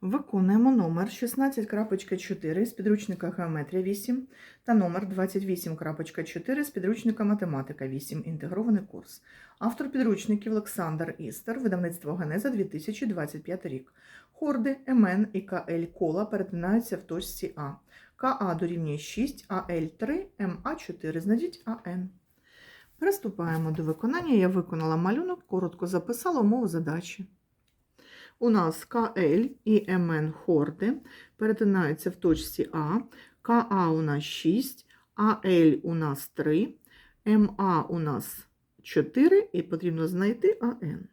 Виконуємо номер 16.4 з підручника Геометрія 8 та номер 28.4 з підручника Математика 8. Інтегрований курс. Автор підручників Олександр Істер, видавництво Генеза 2025 рік. Хорди, МН і КЛ кола перетинаються в точці А. КА дорівнює 6, АЛ 3, МА 4. Знайдіть АН. Приступаємо до виконання. Я виконала малюнок, коротко записала умову задачі. У нас КЛ і МН хорди перетинаються в точці А. КА у нас 6, АЛ у нас 3, МА у нас 4 і потрібно знайти АН.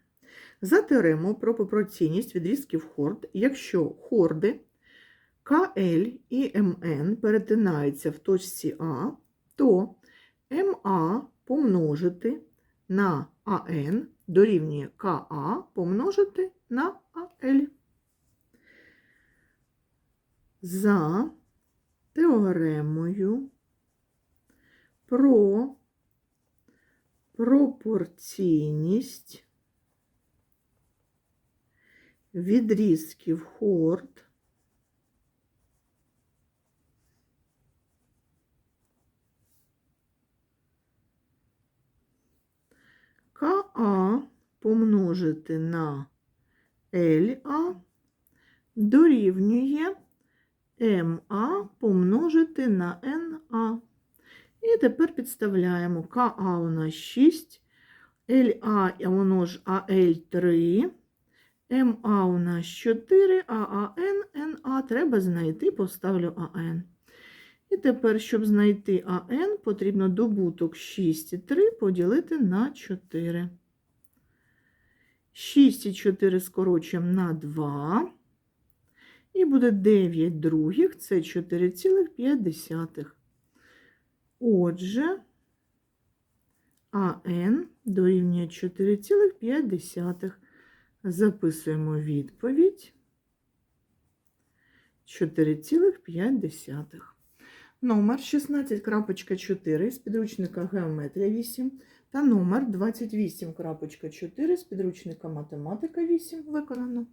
За теорему про пропорційність відрізків хорд, якщо хорди КЛ і МН перетинаються в точці А, то МА помножити на АН дорівнює КА помножити на АЛ. За теоремою про пропорційність відрізків хорд КА помножити на ЛА дорівнює МА помножити на НА. І тепер підставляємо КА у нас 6, ЛА воно ж АЛ 3, МА у нас 4, а АН, НА треба знайти, поставлю АН. І тепер, щоб знайти АН, потрібно добуток 6 і 3 поділити на 4. 6 і 4 скорочуємо на 2. І буде 9 других, це 4,5. Отже, АН дорівнює 4,5. Записуємо відповідь 4,5. Номер 16.4 з підручника Геометрія 8 та номер 28.4 з підручника Математика 8 виконано.